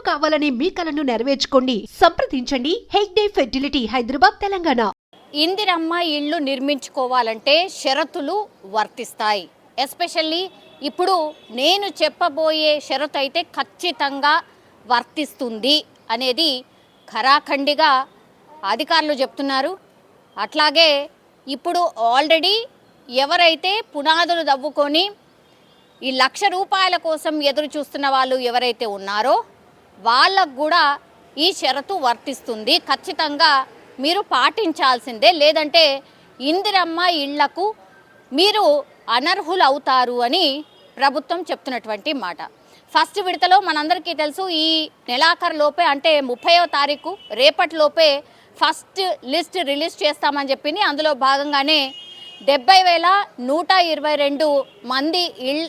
ఇల్లు కావాలనే మీ కలను నెరవేర్చుకోండి. సంప్రదించండి. హెగ్డే ఫెర్టిలిటీ హైదరాబాద్ తెలంగాణ. ఇందిరమ్మ ఇళ్ళు నిర్మించుకోవాలంటే షరతులు వర్తిస్తాయి. ఎస్పెషల్లీ ఇప్పుడు నేను చెప్పబోయే షరతు అయితే ఖచ్చితంగా వర్తిస్తుంది అనేది ఖరాఖండిగా అధికారులు చెప్తున్నారు. అట్లాగే ఇప్పుడు ఆల్రెడీ ఎవరైతే పునాదులు దవ్వుకొని ఈ లక్ష రూపాయల కోసం ఎదురు చూస్తున్న వాళ్ళు ఎవరైతే ఉన్నారో వాళ్ళకు కూడా ఈ షరతు వర్తిస్తుంది. ఖచ్చితంగా మీరు పాటించాల్సిందే. లేదంటే ఇందిరమ్మ ఇళ్ళకు మీరు అనర్హులు అవుతారు అని ప్రభుత్వం చెప్తున్నటువంటి మాట. ఫస్ట్ విడతలో మనందరికీ తెలుసు ఈ నెలాఖరు లోపే అంటే ముప్పైవ తారీఖు రేపటిలోపే ఫస్ట్ లిస్ట్ రిలీజ్ చేస్తామని చెప్పి అందులో భాగంగానే డెబ్బై వేల నూట ఇరవై రెండు మంది ఇల్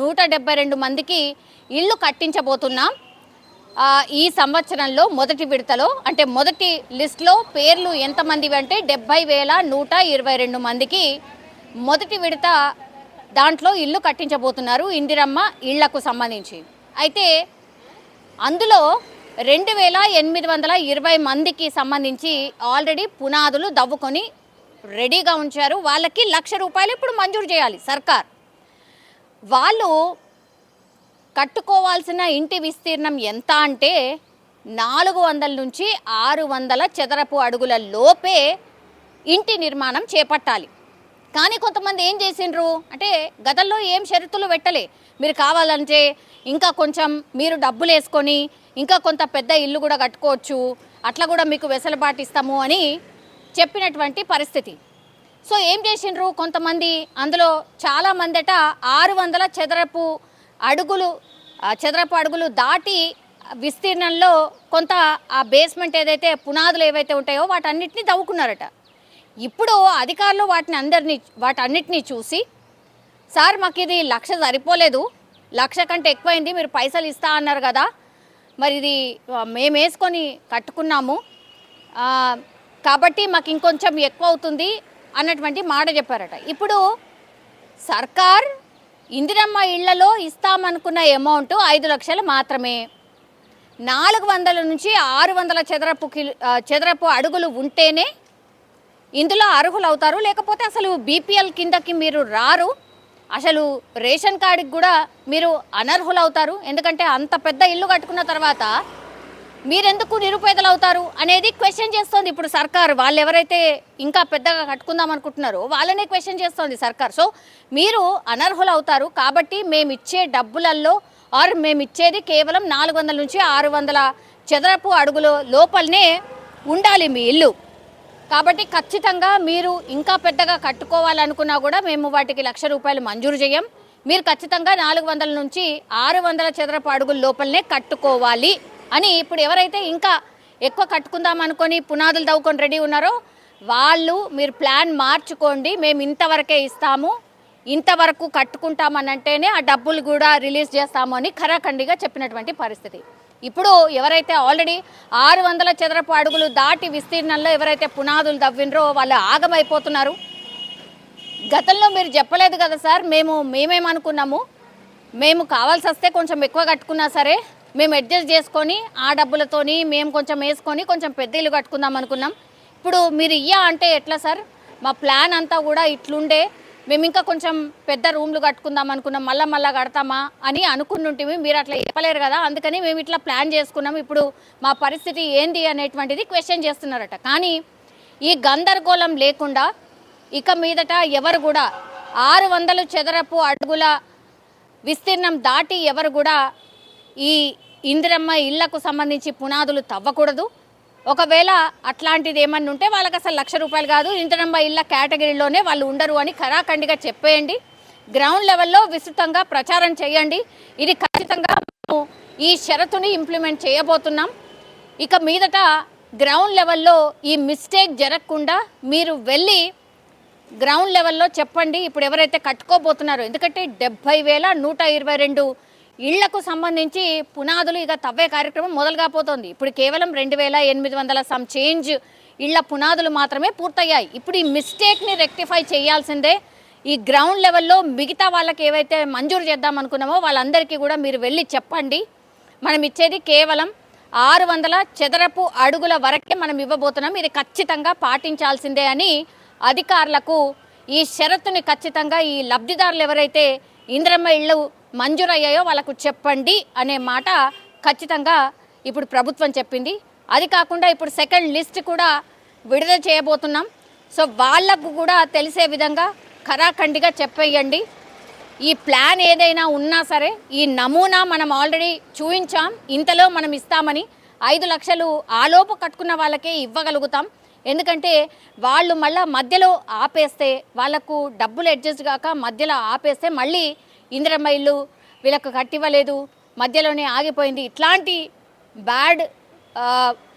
నూట డెబ్బై రెండు మందికి ఇల్లు కట్టించబోతున్నాం. ఈ సంవత్సరంలో మొదటి విడతలో అంటే మొదటి లిస్ట్లో పేర్లు ఎంతమంది అంటే డెబ్బై వేల నూట ఇరవై రెండు మందికి మొదటి విడత దాంట్లో ఇల్లు కట్టించబోతున్నారు ఇందిరమ్మ ఇళ్ళకు సంబంధించి. అయితే అందులో రెండు వేల ఎనిమిది వందల ఇరవై మందికి సంబంధించి ఆల్రెడీ పునాదులు దవ్వుకొని రెడీగా ఉంచారు. వాళ్ళకి లక్ష రూపాయలు ఇప్పుడు మంజూరు చేయాలి సర్కార్. వాళ్ళు కట్టుకోవాల్సిన ఇంటి విస్తీర్ణం ఎంత అంటే నాలుగు వందల నుంచి ఆరు వందల చదరపు అడుగుల లోపే ఇంటి నిర్మాణం చేపట్టాలి. కానీ కొంతమంది ఏం చేసిండ్రు? అంటే గతంలో ఏం షరతులు పెట్టలే. మీరు కావాలంటే ఇంకా కొంచెం మీరు డబ్బులు వేసుకొని ఇంకా కొంత పెద్ద ఇల్లు కూడా కట్టుకోవచ్చు. అట్లా కూడా మీకు వెసులుబాటు ఇస్తాము అని చెప్పినటువంటి పరిస్థితి. సో ఏం చేసిండ్రు కొంతమంది? అందులో చాలా మందట ఆరు వందల చదరపు అడుగులు చదరపు అడుగులు దాటి విస్తీర్ణంలో కొంత ఆ బేస్మెంట్ ఏదైతే పునాదులు ఏవైతే ఉంటాయో వాటన్నిటిని తవ్వుకున్నారట ఇప్పుడు అధికారులు వాటిని అందరినీ వాటన్నిటిని చూసి సార్ మాకు ఇది లక్ష సరిపోలేదు. లక్ష కంటే ఎక్కువైంది మీరు పైసలు ఇస్తా అన్నారు కదా. మరి ఇది మేమేసుకొని మేము వేసుకొని కట్టుకున్నాము. కాబట్టి మాకు ఇంకొంచెం ఎక్కువ అవుతుంది అన్నటువంటి మాట చెప్పారట. ఇప్పుడు సర్కార్ ఇందిరమ్మ ఇళ్ళలో ఇస్తామనుకున్న అమౌంట్ ఐదు లక్షలు మాత్రమే. నాలుగు వందల నుంచి ఆరు వందల చదరపు కిలో చదరపు అడుగులు ఉంటేనే ఇందులో అర్హులు అవుతారు లేకపోతే అసలు బీపీఎల్ కిందకి మీరు రారు. అసలు రేషన్ కార్డుకి కూడా మీరు అనర్హులు అవుతారు ఎందుకంటే అంత పెద్ద ఇల్లు కట్టుకున్న తర్వాత మీరెందుకు నిరుపేదలు అవుతారు అనేది క్వశ్చన్ చేస్తోంది. ఇప్పుడు సర్కార్ వాళ్ళు ఎవరైతే ఇంకా పెద్దగా కట్టుకుందాం అనుకుంటున్నారో వాళ్ళనే క్వశ్చన్ చేస్తోంది సర్కార్. సో మీరు అనర్హులు అవుతారు కాబట్టి మేము ఇచ్చే డబ్బులలో ఆర్ మేము ఇచ్చేది కేవలం నాలుగు వందల నుంచి ఆరు వందల చదరపు అడుగుల లోపలనే ఉండాలి మీ ఇల్లు. కాబట్టి ఖచ్చితంగా మీరు ఇంకా పెద్దగా కట్టుకోవాలనుకున్నా కూడా మేము వాటికి లక్ష రూపాయలు మంజూరు చేయం. మీరు ఖచ్చితంగా నాలుగు వందల నుంచి ఆరు వందల చదరపు అడుగుల లోపలనే కట్టుకోవాలి. అని ఇప్పుడు ఎవరైతే ఇంకా ఎక్కువ కట్టుకుందాం అనుకొని పునాదులు తవ్వుకొని రెడీ ఉన్నారో వాళ్ళు మీరు ప్లాన్ మార్చుకోండి మేము ఇంతవరకే ఇస్తాము ఇంతవరకు కట్టుకుంటామనంటేనే ఆ డబ్బులు కూడా రిలీజ్ చేస్తాము అని ఖరాఖండిగా చెప్పినటువంటి పరిస్థితి. ఇప్పుడు ఎవరైతే ఆల్రెడీ ఆరు వందల చదరపు అడుగులు దాటి విస్తీర్ణంలో ఎవరైతే పునాదులు తవ్వినరో వాళ్ళు ఆగమైపోతున్నారు. గతంలో మీరు చెప్పలేదు కదా సార్ మేము మేమేమనుకున్నాము? మేము కావాల్సి వస్తే కొంచెం ఎక్కువ కట్టుకున్నా సరే మేము అడ్జస్ట్ చేసుకొని ఆ డబ్బులతోని మేము కొంచెం వేసుకొని కొంచెం పెద్ద ఇల్లు కట్టుకుందాం అనుకున్నాం. ఇప్పుడు మీరు ఇయ్యా అంటే ఎట్లా సార్? మా ప్లాన్ అంతా కూడా ఇట్లుండే. మేము ఇంకా కొంచెం పెద్ద రూమ్లు కట్టుకుందాం అనుకున్నాం. మళ్ళీ మళ్ళీ కడతామా అని అనుకున్నుంటివి మీరు అట్లా చెప్పలేరు కదా. అందుకని మేము ఇట్లా ప్లాన్ చేసుకున్నాం. ఇప్పుడు మా పరిస్థితి ఏంది అనేటువంటిది క్వశ్చన్ చేస్తున్నారట. కానీ ఈ గందరగోళం లేకుండా ఇక మీదట ఎవరు కూడా ఆరు వందలు చదరపు అడుగుల విస్తీర్ణం దాటి ఎవరు కూడా ఈ ఇందిరమ్మ ఇళ్ళకు సంబంధించి పునాదులు తవ్వకూడదు. ఒకవేళ అట్లాంటిది ఏమన్నా ఉంటే వాళ్ళకి అసలు లక్ష రూపాయలు కాదు ఇందిరమ్మ ఇళ్ళ కేటగిరీలోనే వాళ్ళు ఉండరు అని ఖరాఖండిగా చెప్పేయండి. గ్రౌండ్ లెవెల్లో విస్తృతంగా ప్రచారం చేయండి. ఇది ఖచ్చితంగా మేము ఈ షరతుని ఇంప్లిమెంట్ చేయబోతున్నాం. ఇక మీదట గ్రౌండ్ లెవెల్లో ఈ మిస్టేక్ జరగకుండా మీరు వెళ్ళి గ్రౌండ్ లెవెల్లో చెప్పండి. ఇప్పుడు ఎవరైతే కట్టుకోబోతున్నారో ఎందుకంటే డెబ్బై వేల నూట ఇరవై రెండు ఇళ్ళకు సంబంధించి పునాదులు ఇక తవ్వే కార్యక్రమం మొదలుగా కాబోతోంది ఇప్పుడు కేవలం రెండు వేల ఎనిమిది వందల సమ్ చేంజ్ ఇళ్ళ పునాదులు మాత్రమే పూర్తయ్యాయి. ఇప్పుడు ఈ మిస్టేక్ని రెక్టిఫై చేయాల్సిందే. ఈ గ్రౌండ్ లెవెల్లో మిగతా వాళ్ళకి ఏవైతే మంజూరు చేద్దాం అనుకున్నామో వాళ్ళందరికీ కూడా మీరు వెళ్ళి చెప్పండి. మనం ఇచ్చేది కేవలం ఆరు వందల చదరపు అడుగుల వరకే మనం ఇవ్వబోతున్నాం. ఇది ఖచ్చితంగా పాటించాల్సిందే అని అధికారులకు ఈ షరతుని ఖచ్చితంగా ఈ లబ్ధిదారులు ఎవరైతే ఇంద్రమ్మ ఇళ్ళు మంజూరయ్యాయో వాళ్ళకు చెప్పండి అనే మాట ఖచ్చితంగా ఇప్పుడు ప్రభుత్వం చెప్పింది. అది కాకుండా ఇప్పుడు సెకండ్ లిస్ట్ కూడా విడుదల చేయబోతున్నాం. సో వాళ్ళకు కూడా తెలిసే విధంగా ఖరాఖండిగా చెప్పేయండి. ఈ ప్లాన్ ఏదైనా ఉన్నా సరే ఈ నమూనా మనం ఆల్రెడీ చూయించాం. ఇంతలో మనం ఇస్తామని ఐదు లక్షలు ఆలోపు కట్టుకున్న వాళ్ళకే ఇవ్వగలుగుతాం. ఎందుకంటే వాళ్ళు మళ్ళీ మధ్యలో ఆపేస్తే వాళ్ళకు డబ్బులు అడ్జస్ట్ కాక మధ్యలో ఆపేస్తే మళ్ళీ ఇందిరమ్మ ఇల్లు వీళ్ళకు కట్టివ్వలేదు మధ్యలోనే ఆగిపోయింది. ఇట్లాంటి బ్యాడ్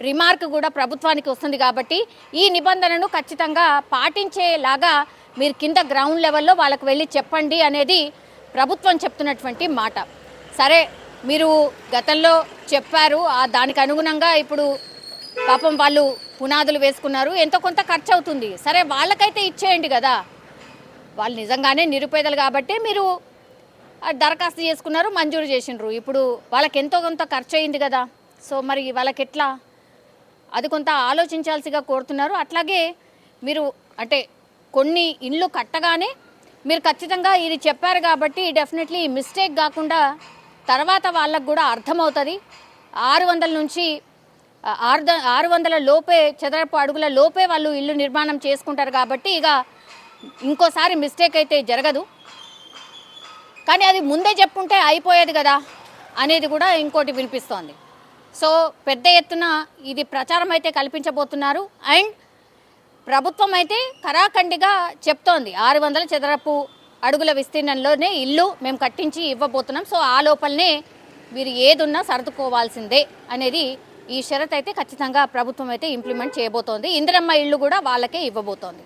రిమార్క్ కూడా ప్రభుత్వానికి వస్తుంది కాబట్టి ఈ నిబంధనను ఖచ్చితంగా పాటించేలాగా మీరు కింద గ్రౌండ్ లెవెల్లో వాళ్ళకు వెళ్ళి చెప్పండి అనేది ప్రభుత్వం చెప్తున్నటువంటి మాట. సరే మీరు గతంలో చెప్పారు ఆ దానికి అనుగుణంగా ఇప్పుడు పాపం వాళ్ళు పునాదులు వేసుకున్నారు ఎంతో కొంత ఖర్చు అవుతుంది సరే వాళ్ళకైతే ఇచ్చేయండి కదా. వాళ్ళు నిజంగానే నిరుపేదలు కాబట్టి మీరు దరఖాస్తు చేసుకున్నారు మంజూరు చేసిండ్రు. ఇప్పుడు వాళ్ళకి ఎంతో కొంత ఖర్చు అయింది కదా. సో మరి వాళ్ళకి ఎట్లా? అది కొంత ఆలోచించాల్సిగా కోరుతున్నారు. అట్లాగే మీరు అంటే కొన్ని ఇండ్లు కట్టగానే మీరు ఖచ్చితంగా ఇది చెప్పారు కాబట్టి డెఫినెట్లీ మిస్టేక్ కాకుండా తర్వాత వాళ్ళకు కూడా అర్థమవుతుంది. ఆరు వందల నుంచి ఆరు ఆరు వందల లోపే చదరపు అడుగుల లోపే వాళ్ళు ఇల్లు నిర్మాణం చేసుకుంటారు కాబట్టి ఇక ఇంకోసారి మిస్టేక్ అయితే జరగదు. కానీ అది ముందే చెప్పుంటే అయిపోయేది కదా అనేది కూడా ఇంకోటి వినిపిస్తోంది. సో పెద్ద ఎత్తున ఇది ప్రచారం అయితే కల్పించబోతున్నారు. అండ్ ప్రభుత్వం అయితే కరాఖండిగా చెప్తోంది. ఆరు వందల చదరపు అడుగుల విస్తీర్ణంలోనే ఇల్లు మేము కట్టించి ఇవ్వబోతున్నాం. సో ఆ లోపలనే మీరు ఏదున్నా సర్దుకోవాల్సిందే అనేది ఈ షరత్ అయితే ఖచ్చితంగా ప్రభుత్వం అయితే ఇంప్లిమెంట్ చేయబోతోంది. ఇందిరమ్మ ఇల్లు కూడా వాళ్ళకే ఇవ్వబోతోంది.